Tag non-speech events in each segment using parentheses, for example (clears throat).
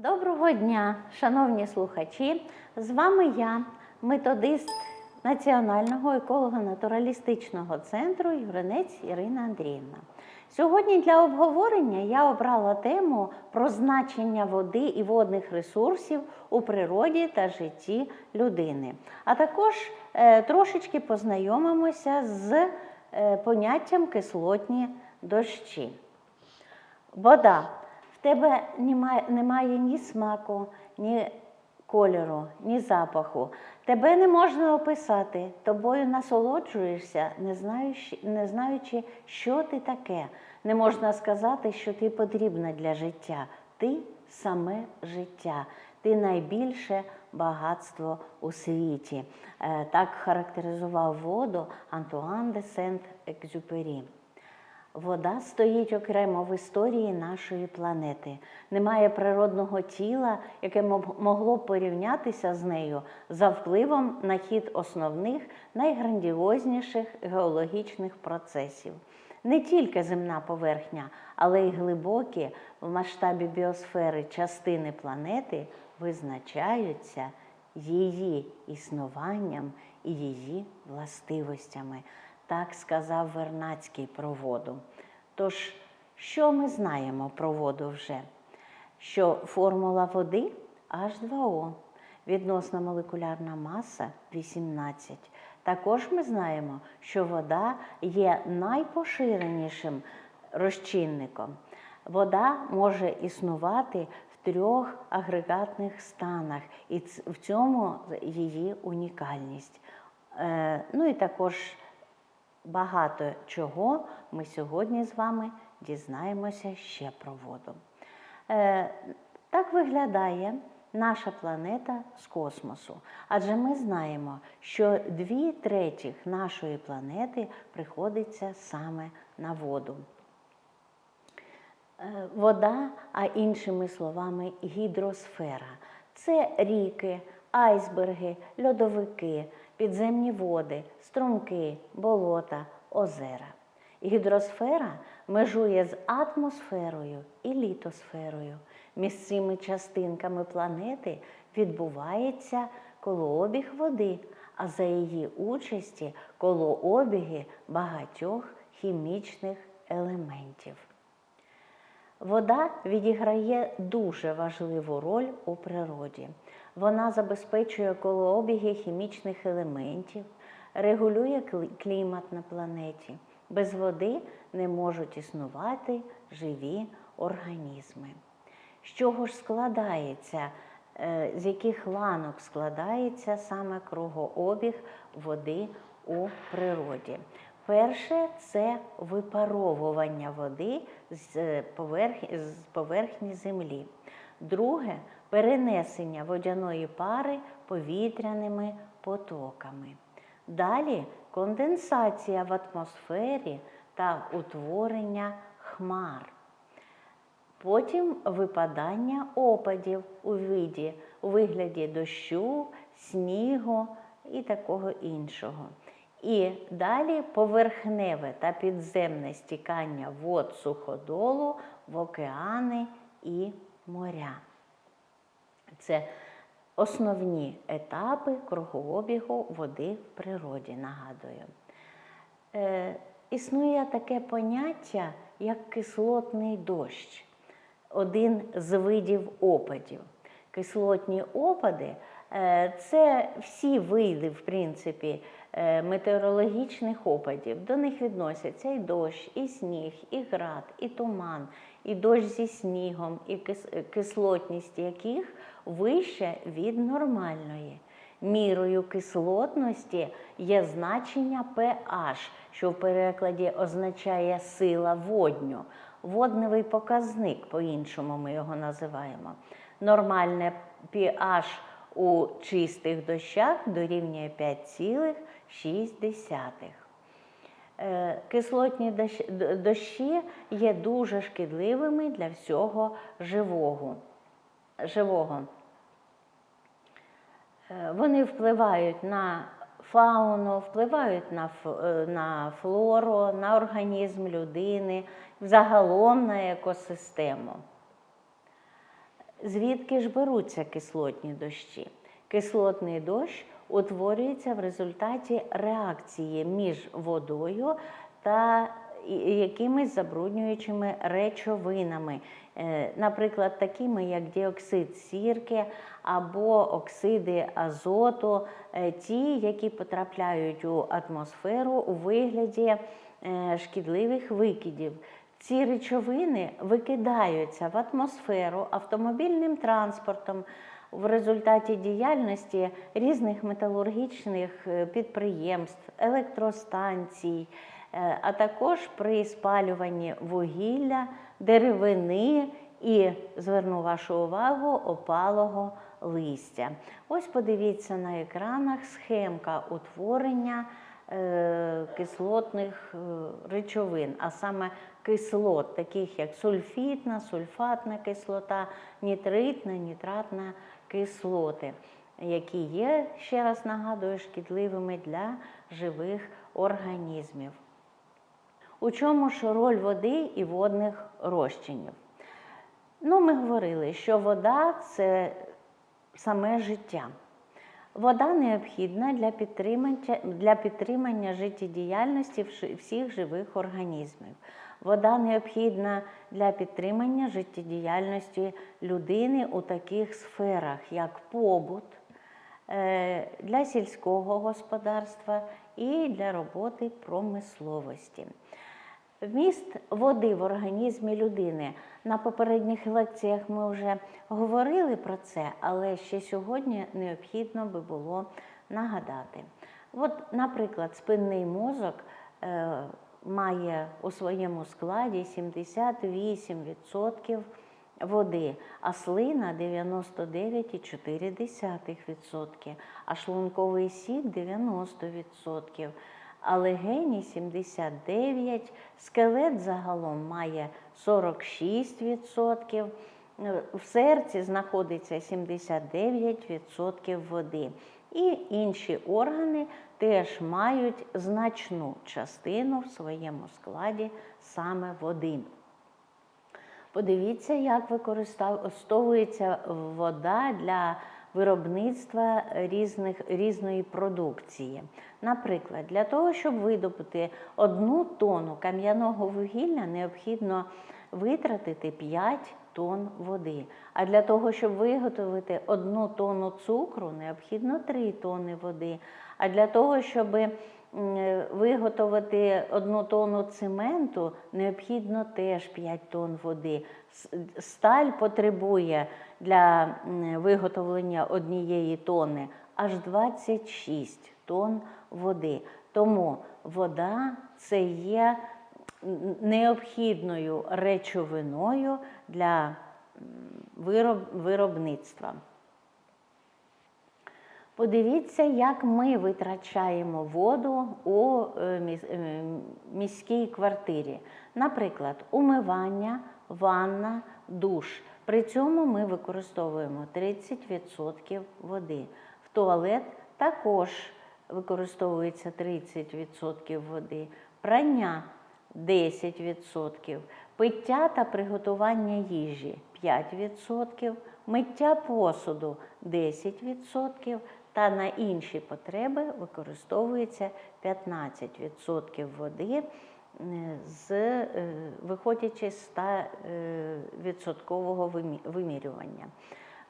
Доброго дня, шановні слухачі! З вами я, методист Національного еколого-натуралістичного центру Юринець Ірина Андріївна. Сьогодні для обговорення я обрала тему про значення води і водних ресурсів у природі та житті людини. А також е, трошечки познайомимося з е, поняттям кислотні дощі. Вода. Тебе немає, немає ні смаку, ні кольору, ні запаху. Тебе не можна описати, тобою насолоджуєшся, не знаючи, не знаючи, що ти таке. Не можна сказати, що ти потрібна для життя. Ти саме життя, ти найбільше багатство у світі. Е, Так характеризував воду Антуан де Сент-Екзюпері. Вода стоїть окремо в історії нашої планети. Немає природного тіла, яке мог- могло б порівнятися з нею за впливом на хід основних найграндіозніших геологічних процесів. Не тільки земна поверхня, але й глибокі в масштабі біосфери частини планети визначаються її існуванням і її властивостями. Так сказав Вернацький про воду. Тож, що ми знаємо про воду вже? Що формула води H2O, відносна молекулярна маса 18. Також ми знаємо, що вода є найпоширенішим розчинником. Вода може існувати в трьох агрегатних станах, і в цьому її унікальність. Е, Ну і також багато чого ми сьогодні з вами дізнаємося ще про воду. Е, Так виглядає наша планета з космосу. Адже ми знаємо, що дві третіх нашої планети приходиться саме на воду. Е, Вода, а іншими словами, гідросфера. Це ріки, айсберги, льодовики, підземні води, струмки, болота, озера. Гідросфера межує з атмосферою і літосферою. Між цими частинками планети відбувається колообіг води, а за її участі колообіги багатьох хімічних елементів. Вода відіграє дуже важливу роль у природі. Вона забезпечує колообіги хімічних елементів, регулює клімат на планеті. Без води не можуть існувати живі організми. З чого ж складається, е, з яких ланок складається саме кругообіг води у природі? Перше це випаровування води з поверхні, з поверхні землі. Друге перенесення водяної пари повітряними потоками. Далі конденсація в атмосфері та утворення хмар. Потім випадання опадів у виді, у вигляді дощу, снігу і такого іншого. І далі поверхневе та підземне стікання вод суходолу в океани і моря. Це основні етапи кругообігу води в природі, нагадую. Е, існує таке поняття, як кислотний дощ, один з видів опадів. Кислотні опади е, це всі види, в принципі, е, метеорологічних опадів. До них відносяться і дощ, і сніг, і град, і туман, і дощ зі снігом, і кислотність яких вища від нормальної. Мірою кислотності є значення pH, що в перекладі означає сила водню. Водневий показник, по-іншому ми його називаємо. Нормальне pH у чистих дощах дорівнює 5,6. Е, Кислотні дощі є дуже шкідливими для всього живого. живого. Е, Вони впливають на фауну, впливають на, е, на флору, на організм людини, загалом на екосистему. Звідки ж беруться кислотні дощі? Кислотний дощ утворюється в результаті реакції між водою та якимись забруднюючими речовинами, Е, наприклад, такими як діоксид сірки або оксиди азоту, е, ті, які потрапляють у атмосферу у вигляді е, шкідливих викидів. Ці речовини викидаються в атмосферу автомобільним транспортом в результаті діяльності різних металургічних підприємств, електростанцій, а також при спалюванні вугілля, деревини і зверну вашу увагу опалого листя. Ось подивіться на екранах схемка утворення е, кислотних е, речовин, а саме кислот, таких як сульфітна, сульфатна кислота, нітритна, нітратна кислоти, які є, ще раз нагадую, шкідливими для живих організмів. У чому ж роль води і водних розчинів? Ну, ми говорили, що вода це саме життя. Вода необхідна для підтримання, для підтримання життєдіяльності всіх живих організмів. Вода необхідна для підтримання життєдіяльності людини у таких сферах, як побут, е, для сільського господарства і для роботи промисловості. Вміст води в організмі людини. На попередніх лекціях ми вже говорили про це, але ще сьогодні необхідно би було нагадати. От, наприклад, спинний мозок е, має у своєму складі 78% води, а слина 99,4%, а шлунковий сік 90%, а легені 79%, скелет загалом має 46%, е, в серці знаходиться 79% води. І інші органи теж мають значну частину в своєму складі саме води. Подивіться, як використовується вода для виробництва різних, різної продукції. Наприклад, для того, щоб видобути одну тонну кам'яного вугілля, необхідно витратити 5 тонн води. А для того, щоб виготовити одну тонну цукру, необхідно 3 тонни води. А для того, щоб виготовити одну тонну цементу, необхідно теж 5 тонн води. Сталь потребує для виготовлення однієї тонни аж 26 тонн води. Тому вода це є необхідною речовиною для виробництва. Подивіться, як ми витрачаємо воду у е, е, міській квартирі. Наприклад, умивання, ванна, душ. При цьому ми використовуємо 30% води. В туалет також використовується 30% води. Прання 10%, пиття та приготування їжі 5%, миття посуду 10% та на інші потреби використовується 15% води, е, з, е, виходячи з 100% вимірювання.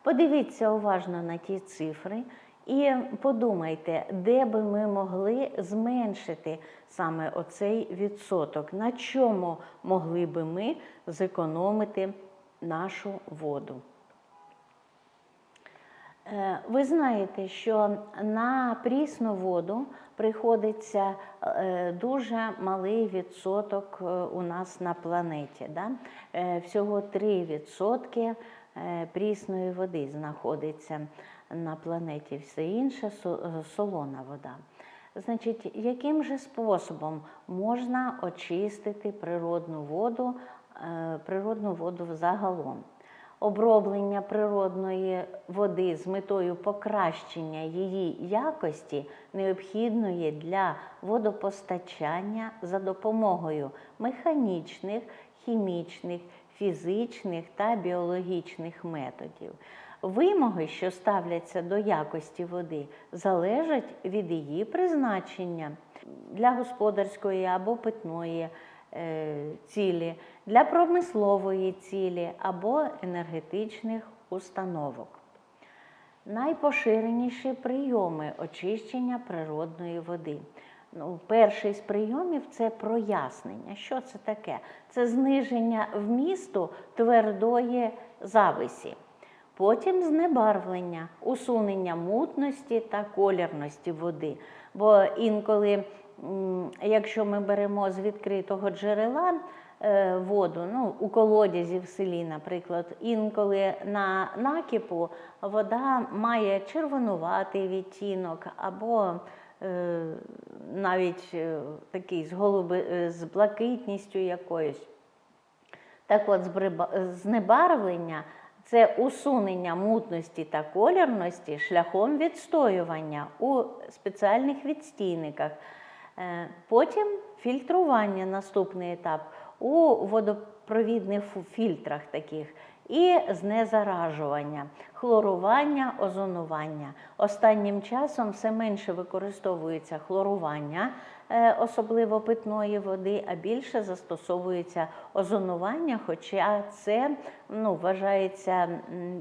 Подивіться уважно на ті цифри і подумайте, де би ми могли зменшити саме оцей відсоток, на чому могли би ми зекономити нашу воду. Е, Ви знаєте, що на прісну воду приходиться е, дуже малий відсоток е, у нас на планеті. Да? Всього 3% е, прісної води знаходиться на планеті, все інше солона вода. Значить, яким же способом можна очистити природну воду, природну воду взагалом? Оброблення природної води з метою покращення її якості необхідної для водопостачання за допомогою механічних, хімічних, фізичних та біологічних методів. Вимоги, що ставляться до якості води, залежать від її призначення для господарської або питної е, цілі, для промислової цілі або енергетичних установок. Найпоширеніші прийоми очищення природної води. Ну, перший з прийомів це прояснення. Що це таке? Це зниження вмісту твердої зависі. Потім знебарвлення, усунення мутності та колірності води. Бо інколи, якщо ми беремо з відкритого джерела воду, ну, у колодязі в селі, наприклад, інколи на накипу вода має червонуватий відтінок або е, навіть е, такий з, голуби, е, з блакитністю якоюсь. Так от, знебарвлення це усунення мутності та колірності шляхом відстоювання у спеціальних відстійниках. Е, Потім фільтрування наступний етап у водопровідних фільтрах таких. І знезаражування, хлорування, озонування. Останнім часом все менше використовується хлорування, е, особливо питної води, а більше застосовується озонування, хоча це ну, вважається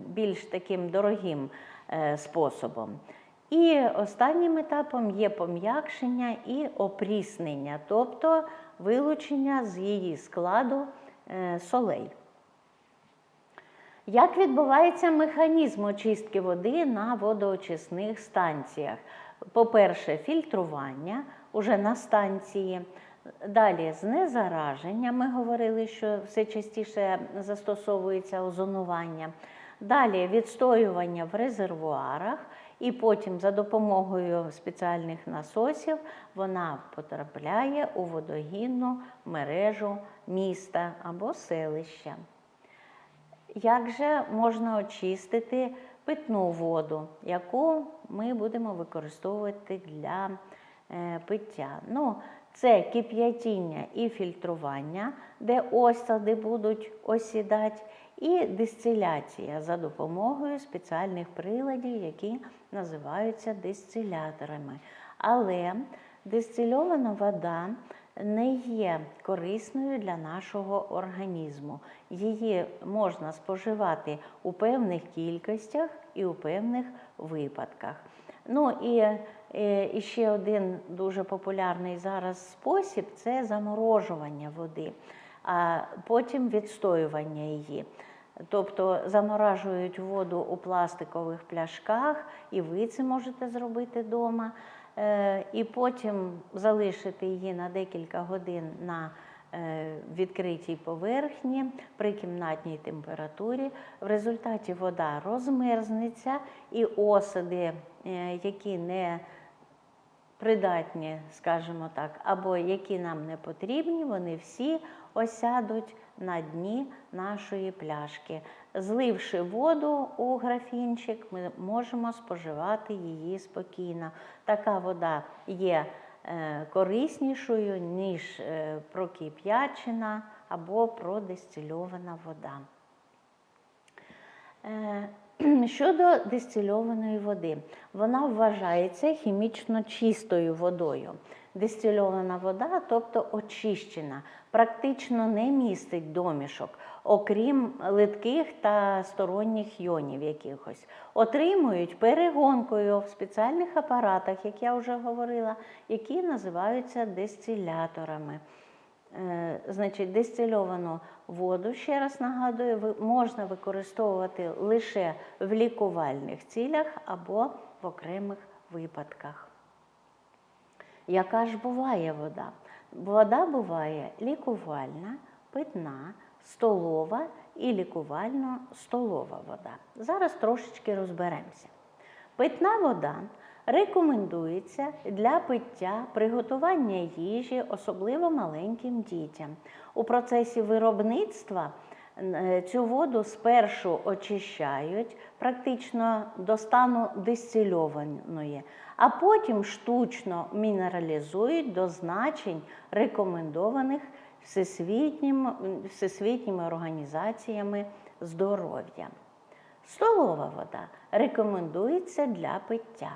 більш таким дорогим е, способом. І останнім етапом є пом'якшення і опріснення, тобто вилучення з її складу е, солей. Як відбувається механізм очистки води на водоочисних станціях? По-перше, фільтрування уже на станції. Далі знезараження. Ми говорили, що все частіше застосовується озонування. Далі відстоювання в резервуарах, і потім за допомогою спеціальних насосів вона потрапляє у водогінну мережу міста або селища. Як же можна очистити питну воду, яку ми будемо використовувати для е, пиття? Ну, це кип'ятіння і фільтрування, де осади будуть осідати, і дистиляція за допомогою спеціальних приладів, які називаються дистиляторами. Але дистильована вода не є корисною для нашого організму. Її можна споживати у певних кількостях і у певних випадках. Ну і, е, і ще один дуже популярний зараз спосіб це заморожування води, а потім відстоювання її. Тобто заморажують воду у пластикових пляшках, і ви це можете зробити вдома. Е, І потім залишити її на декілька годин на е, відкритій поверхні при кімнатній температурі. В результаті вода розмерзнеться, і осади, е, які не придатні, скажімо так, або які нам не потрібні, вони всі осядуть на дні нашої пляшки. Зливши воду у графінчик, ми можемо споживати її спокійно. Така вода є е, кориснішою, ніж е, прокип'ячена або продистильована вода. Е, (clears throat) Щодо дистильованої води, вона вважається хімічно чистою водою. Дистильована вода, тобто очищена, практично не містить домішок, окрім литких та сторонніх йонів якихось. Отримують перегонкою в спеціальних апаратах, як я вже говорила, які називаються дистиляторами. Е, Значить, дистильовану воду, ще раз нагадую, можна використовувати лише в лікувальних цілях або в окремих випадках. Яка ж буває вода? Вода буває лікувальна, питна, столова і лікувально-столова вода. Зараз трошечки розберемося. Питна вода рекомендується для пиття, приготування їжі, особливо маленьким дітям. У процесі виробництва е, цю воду спершу очищають практично до стану дистильованої, а потім штучно мінералізують до значень рекомендованих всесвітнім, всесвітніми організаціями здоров'я. Столова вода рекомендується для пиття.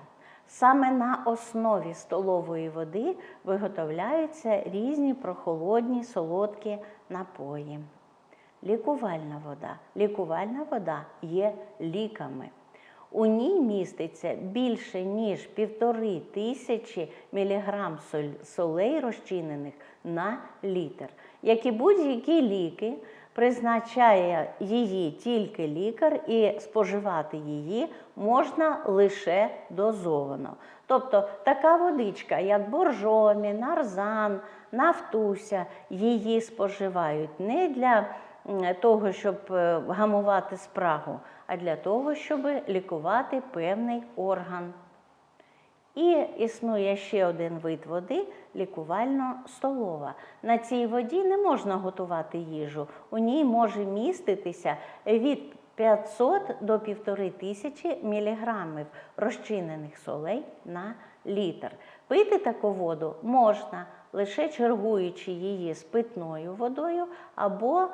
Саме на основі столової води виготовляються різні прохолодні солодкі напої. Лікувальна вода. Лікувальна вода є ліками. У ній міститься більше ніж півтори тисячі міліграм солей розчинених на літр. Як і будь-які ліки, призначає її тільки лікар, і споживати її можна лише дозовано. Тобто така водичка, як боржомі, нарзан, нафтуся, її споживають не для того, щоб е, гамувати спрагу, а для того, щоб лікувати певний орган. І існує ще один вид води лікувально-столова. На цій воді не можна готувати їжу. У ній може міститися від 500 до 1500 міліграмів розчинених солей на літр. Пити таку воду можна лише чергуючи її з питною водою або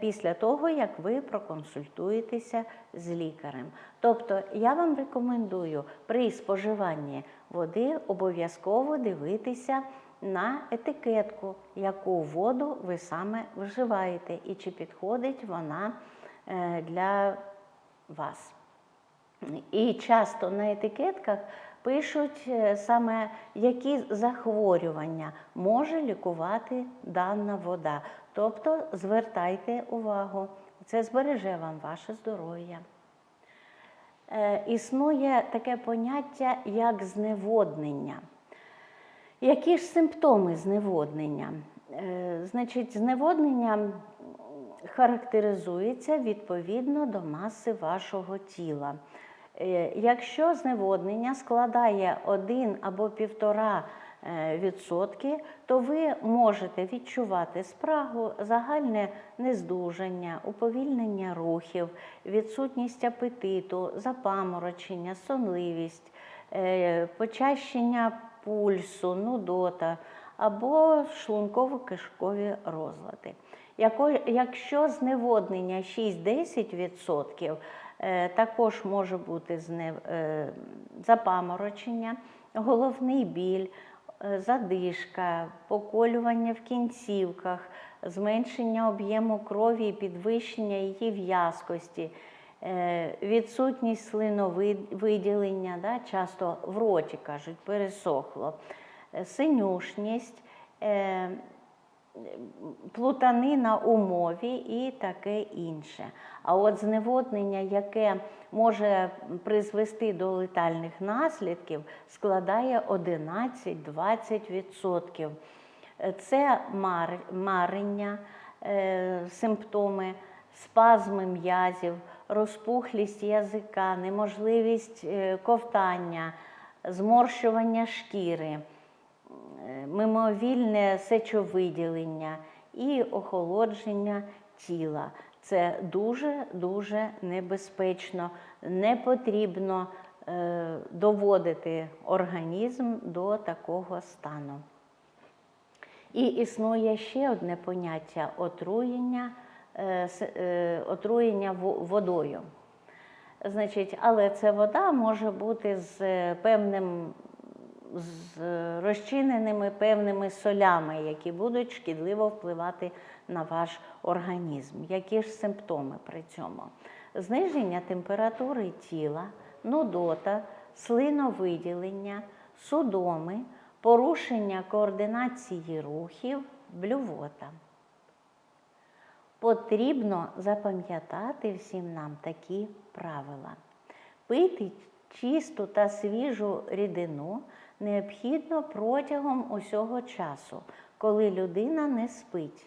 після того, як ви проконсультуєтеся з лікарем. Тобто я вам рекомендую при споживанні води обов'язково дивитися на етикетку, яку воду ви саме вживаєте, і чи підходить вона е, для вас. І часто на етикетках пишуть е, саме, які захворювання може лікувати дана вода. Тобто звертайте увагу, це збереже вам ваше здоров'я. Е, Існує таке поняття, як зневоднення. Які ж симптоми зневоднення? Е, Значить, зневоднення характеризується відповідно до маси вашого тіла. Е, Якщо зневоднення складає 1 або 1,5 е, відсотки, то ви можете відчувати спрагу, загальне нездужання, уповільнення рухів, відсутність апетиту, запаморочення, сонливість, е, почащення пульсу, нудота або шлунково-кишкові розлади. Якщо зневоднення 6-10%, е, також може бути е, запаморочення, головний біль, е, задишка, поколювання в кінцівках, зменшення об'єму крові і підвищення її в'язкості, е, відсутність слиновиділення, да, часто в роті кажуть, пересохло, е, синюшність. Плутанина у мові і таке інше. А от зневоднення, яке може призвести до летальних наслідків, складає 11-20%. Це мар- марення, е, симптоми, спазми м'язів, розпухлість язика, неможливість е, ковтання, зморщування шкіри мимовільне сечовиділення і охолодження тіла. Це дуже-дуже небезпечно. Не потрібно е, доводити організм до такого стану. І існує ще одне поняття отруєння, е, е, отруєння водою. Значить, але ця вода може бути з певним з розчиненими певними солями, які будуть шкідливо впливати на ваш організм. Які ж симптоми при цьому? Зниження температури тіла, нудота, слиновиділення, судоми, порушення координації рухів, блювота. Потрібно запам'ятати всім нам такі правила. Пити чисту та свіжу рідину необхідно протягом усього часу, коли людина не спить,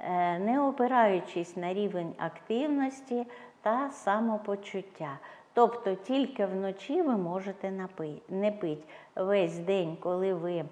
е, не опираючись на рівень активності та самопочуття. Тобто тільки вночі ви можете не пити. Весь день, коли ви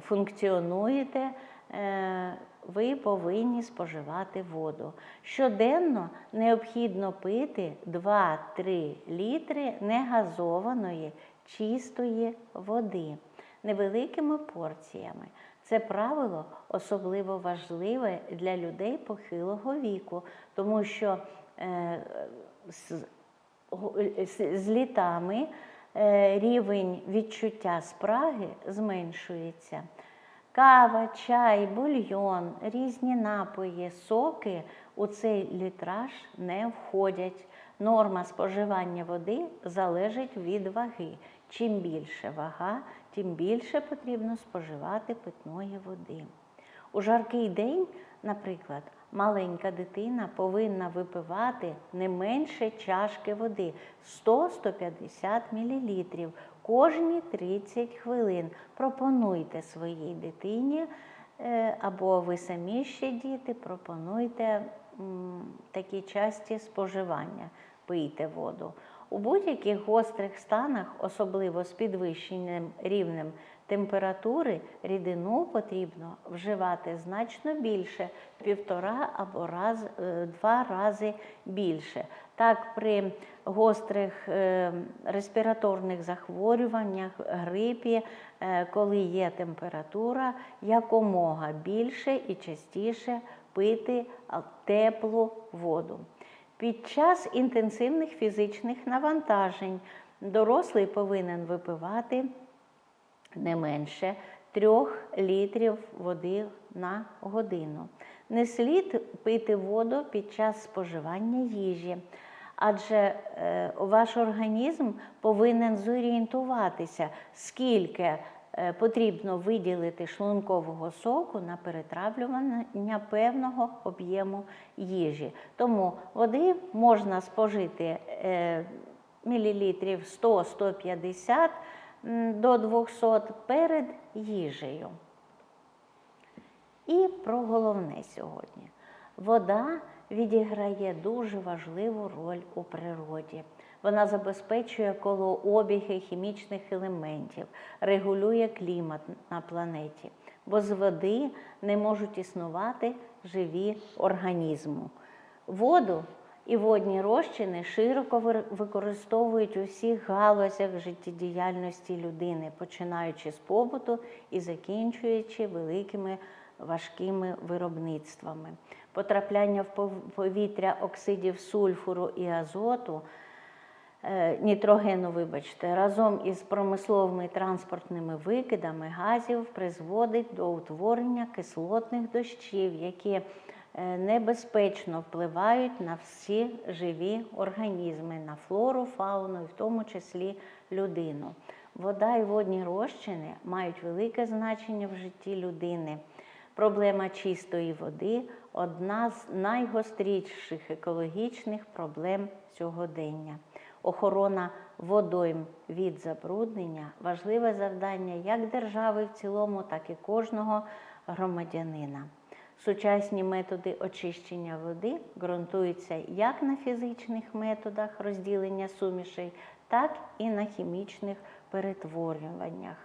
функціонуєте, е, ви повинні споживати воду. Щоденно необхідно пити 2-3 літри негазованої чистої води невеликими порціями. Це правило особливо важливе для людей похилого віку, тому що е, з, з, з літами е, рівень відчуття спраги зменшується. Кава, чай, бульйон, різні напої, соки у цей літраж не входять. Норма споживання води залежить від ваги. Чим більше вага, тим більше потрібно споживати питної води. У жаркий день, наприклад, маленька дитина повинна випивати не менше чашки води 100-150 мл кожні 30 хвилин. Пропонуйте своїй дитині, е, або ви самі ще діти, пропонуйте такі часті споживання, пийте воду. У будь-яких гострих станах, особливо з підвищеним рівнем температури, рідину потрібно вживати значно більше, півтора або раз, е, два рази більше. Так, при гострих е, респіраторних захворюваннях, грипі, е, коли є температура, якомога більше і частіше пити теплу воду. Під час інтенсивних фізичних навантажень дорослий повинен випивати не менше 3 літрів води на годину. Не слід пити воду під час споживання їжі, адже е, ваш організм повинен зорієнтуватися, скільки потрібно виділити шлункового соку на перетравлювання певного об'єму їжі. Тому води можна спожити е, мілілітрів 100-150 до 200 перед їжею. І про головне сьогодні. Вода відіграє дуже важливу роль у природі. Вона забезпечує колообіги хімічних елементів, регулює клімат на планеті, бо з води не можуть існувати живі організми. Воду і водні розчини широко використовують у всіх галузях життєдіяльності людини, починаючи з побуту і закінчуючи великими важкими виробництвами. Потрапляння в повітря оксидів сульфуру і азоту нітрогену, вибачте, разом із промисловими транспортними викидами газів призводить до утворення кислотних дощів, які е, небезпечно впливають на всі живі організми, на флору, фауну, і в тому числі людину. Вода і водні розчини мають велике значення в житті людини. Проблема чистої води одна з найгостріших екологічних проблем сьогодення. Охорона водойм від забруднення важливе завдання як держави в цілому, так і кожного громадянина. Сучасні методи очищення води ґрунтуються як на фізичних методах розділення сумішей, так і на хімічних перетворюваннях.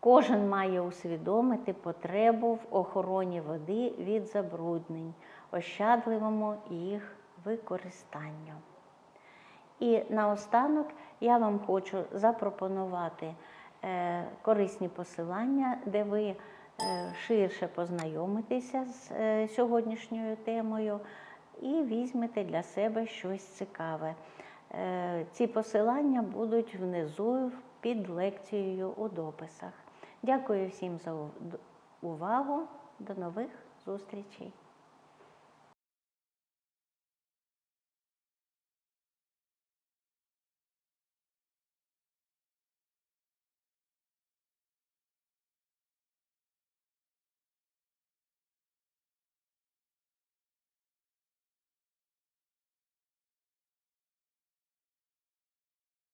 Кожен має усвідомити потребу в охороні води від забруднень, ощадливому їх використанню. І наостанок я вам хочу запропонувати е, корисні посилання, де ви е, ширше познайомитеся з е, сьогоднішньою темою і візьмете для себе щось цікаве. Ці посилання будуть внизу під лекцією у дописах. Дякую всім за увагу. До нових зустрічей!